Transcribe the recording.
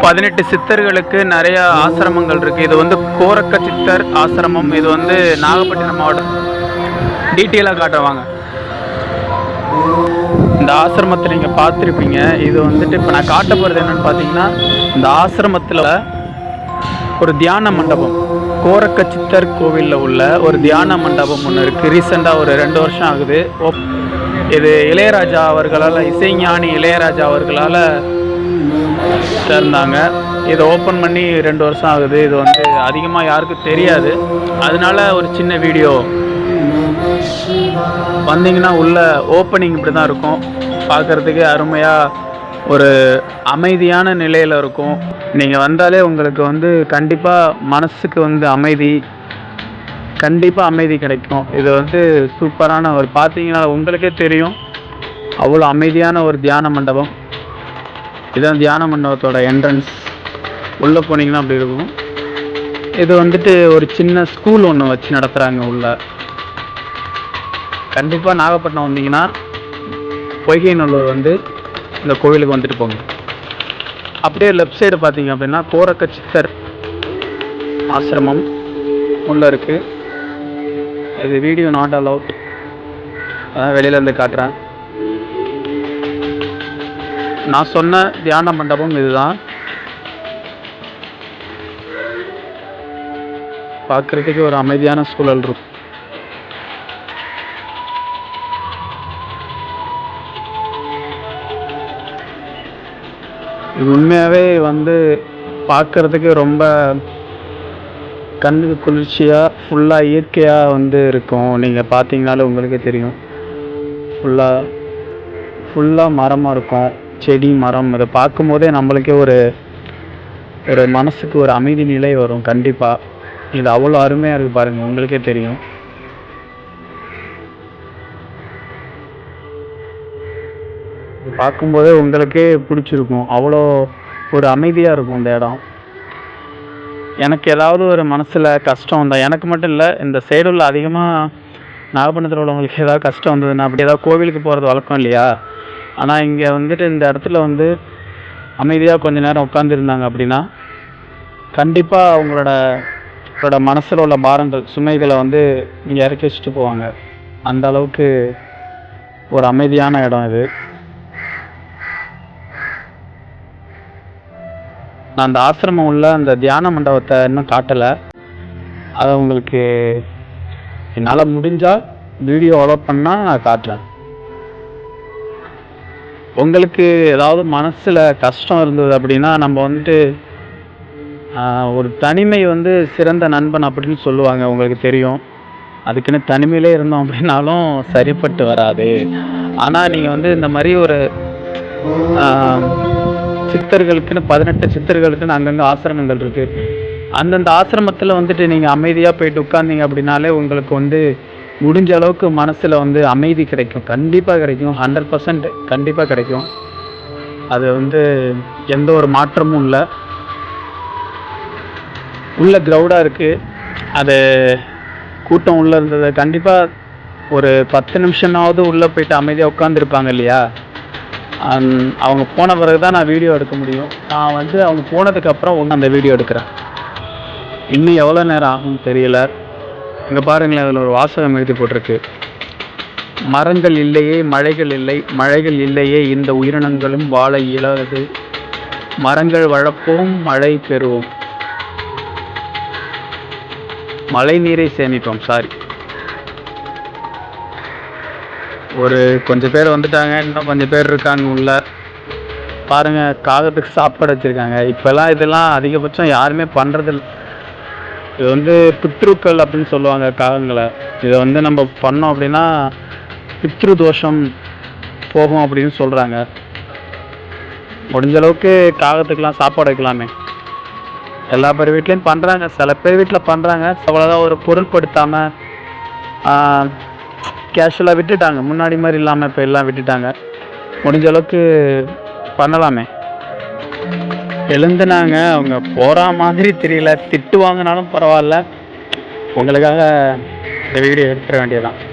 பதினெட்டு சித்தர்களுக்கு நிறைய ஆசிரமங்கள் இருக்கு. இது வந்து கோரக்க சித்தர் ஆசிரமம். இது வந்து நாகப்பட்டினம் மாவட்டம். டீட்டெயிலாக காட்டுவாங்க இந்த ஆசிரமத்தை நீங்கள் பார்த்துருப்பீங்க. இது வந்துட்டு இப்போ நான் காட்ட போகிறது என்னன்னு பார்த்தீங்கன்னா இந்த ஆசிரமத்தில் ஒரு தியான மண்டபம். கோரக்க சித்தர் கோவிலில் உள்ள ஒரு தியான மண்டபம் ஒன்று இருக்குது ரீசெண்டாக ஒரு ரெண்டு வருஷம் ஆகுது. ஓப்- இது இளையராஜா அவர்களால் இசைஞானி இளையராஜா அவர்களால் சேர்ந்தாங்க. இதை ஓப்பன் பண்ணி ரெண்டு வருஷம் ஆகுது. இது வந்து அதிகமாக யாருக்கும் தெரியாது. அதனால ஒரு சின்ன வீடியோ வந்தீங்கன்னா உள்ள ஓப்பனிங் இப்படி தான் இருக்கும். பார்க்குறதுக்கு அருமையாக ஒரு அமைதியான நிலையில் இருக்கும். நீங்கள் வந்தாலே உங்களுக்கு வந்து கண்டிப்பாக மனசுக்கு வந்து அமைதி கண்டிப்பாக அமைதி கிடைக்கும். இது வந்து சூப்பரான ஒரு பார்த்தீங்கன்னா உங்களுக்கே தெரியும். அவ்வளோ அமைதியான ஒரு தியான மண்டபம். இதான் தியான மண்டபத்தோட என்ட்ரன்ஸ் உள்ளே போனீங்கன்னா அப்படி இருக்கும். இது வந்துட்டு ஒரு சின்ன ஸ்கூல் ஒன்று வச்சு நடத்துகிறாங்க உள்ள. கண்டிப்பாக நாகப்பட்டினம் வந்தீங்கன்னா பொய்கைநல்லூர் வந்து இந்த கோவிலுக்கு வந்துட்டு போங்க. அப்படியே லெஃப்ட் சைடு பார்த்தீங்க அப்படின்னா கோரக்க சித்தர் ஆசிரமம் உள்ள இருக்குது இது வீடியோ நாட் அலவுட் அதான் வெளியில இருந்து காட்டுறேன். நான் சொன்ன தியான மண்டபம் இதுதான். பார்க்கறதுக்கு ஒரு அமைதியான சூழல் இருக்கும். இது உண்மையாகவே வந்து பார்க்கறதுக்கு ரொம்ப கண்ணுக்கு குளிர்ச்சியாக ஃபுல்லாக இயற்கையாக வந்து இருக்கும். நீங்கள் பார்த்தீங்கனாலே உங்களுக்கே தெரியும். ஃபுல்லாக ஃபுல்லாக மரமாக இருக்கும். செடி மரம் இதை பார்க்கும்போதே நம்மளுக்கே ஒரு ஒரு மனசுக்கு ஒரு அமைதி நிலை வரும் கண்டிப்பாக இது அவ்வளோ அருமையாக இருக்குது பாருங்கள் உங்களுக்கே தெரியும். பார்க்கும்போதே உங்களுக்கே பிடிச்சிருக்கும். அவ்வளோ ஒரு அமைதியாக இருக்கும் இந்த இடம். எனக்கு ஏதாவது ஒரு மனசில் கஷ்டம் வந்தால் எனக்கு மட்டும் இல்லை இந்த சைடுள்ள அதிகமாக நாகப்பட்டினத்தில் உள்ளவங்களுக்கு ஏதாவது கஷ்டம் வந்ததுன்னா அப்படி ஏதாவது கோவிலுக்கு போகிறது வழக்கம் இல்லையா? ஆனால் இங்கே வந்துட்டு இந்த இடத்துல வந்து அமைதியாக கொஞ்ச நேரம் உட்காந்துருந்தாங்க அப்படின்னா கண்டிப்பாக அவங்களோட அவங்களோட மனசில் உள்ள பாரங்கள் சுமைகளை வந்து இங்கே இறக்கி வச்சுட்டு போவாங்க. அந்த அளவுக்கு ஒரு அமைதியான இடம் இது. நான் அந்த ஆசிரமம் உள்ள அந்த தியான மண்டபத்தை இன்னும் காட்டலை. அதை உங்களுக்கு என்னால் முடிஞ்சால் வீடியோ அலோட் பண்ணால் நான் காட்டுறேன். உங்களுக்கு ஏதாவது மனசில் கஷ்டம் இருந்தது அப்படின்னா நம்ம வந்துட்டு ஒரு தனிமை வந்து சிறந்த நண்பன் அப்படின்னு சொல்லுவாங்க உங்களுக்கு தெரியும். அதுக்குன்னு தனிமையிலே இருந்தோம் அப்படின்னாலும் சரிப்பட்டு வராது. ஆனால் நீங்கள் வந்து இந்த மாதிரி ஒரு சித்தர்களுக்குன்னு பதினெட்டு சித்தர்களுக்குன்னு அங்கங்கே ஆசிரமங்கள் இருக்குது அந்தந்த ஆசிரமத்தில் வந்துட்டு நீங்கள் அமைதியாக போயிட்டு உட்காந்தீங்க அப்படின்னாலே உங்களுக்கு வந்து முடிஞ்ச அளவுக்கு மனசில் வந்து அமைதி கிடைக்கும். கண்டிப்பாக கிடைக்கும். ஹண்ட்ரட் பர்சன்ட் கண்டிப்பாக கிடைக்கும். அது வந்து எந்த ஒரு மாற்றமும் இல்லை. உள்ள க்ரௌடாக இருக்குது அது கூட்டம் உள்ளே இருந்தது. கண்டிப்பாக ஒரு பத்து நிமிஷமாவது உள்ளே போயிட்டு அமைதியாக உட்காந்துருப்பாங்க இல்லையா? அந்- அவங்க போன பிறகு தான் நான் வீடியோ எடுக்க முடியும். நான் வந்து அவங்க போனதுக்கப்புறம் ஒன்று அந்த வீடியோ எடுக்கிறேன். இன்னும் எவ்வளோ நேரம் ஆகும்னு தெரியல. இங்கே பாருங்களேன் அதில் ஒரு வாசகம் எழுதி போட்டிருக்கு. மரங்கள் இல்லையே மழைகள் இல்லை மழைகள் இல்லையே இந்த உயிரினங்களும் வாழ இயலாது. மரங்கள் வளர்ப்போம் மழை பெறுவோம். மழை நீரை சேமிப்போம் சாரி ஒரு கொஞ்சம் பேர் வந்துட்டாங்க இன்னும் கொஞ்சம் பேர் இருக்காங்க உள்ள. பாருங்க காகத்துக்கு சாப்பாடு வச்சிருக்காங்க. இப்பெல்லாம் இதெல்லாம் அதிகபட்சம் யாருமே பண்றதில்ல. இது வந்து பித்ருக்கள் அப்படின்னு சொல்லுவாங்க காகங்களை. இதை வந்து நம்ம பண்ணோம் அப்படின்னா பித்ரு தோஷம் போகும் அப்படின்னு சொல்கிறாங்க முடிஞ்ச அளவுக்கு காகத்துக்கெலாம் சாப்பாடு வைக்கலாமே. எல்லா பேர் வீட்லேயும் பண்ணுறாங்க சில பேர் வீட்டில் பண்ணுறாங்க அவ்வளோதான் ஒரு பொருட்படுத்தாமல் கேஷுவலாக விட்டுட்டாங்க. முன்னாடி மாதிரி இல்லாமல் இப்போ எல்லாம் விட்டுட்டாங்க. முடிஞ்ச அளவுக்கு பண்ணலாமே. எழுந்துனாங்க. அவங்க போகிற மாதிரி தெரியல. திட்டு வாங்கினாலும் பரவாயில்ல. உங்களுக்காக இந்த வீடியோ எடுத்துட வேண்டியதுதான்.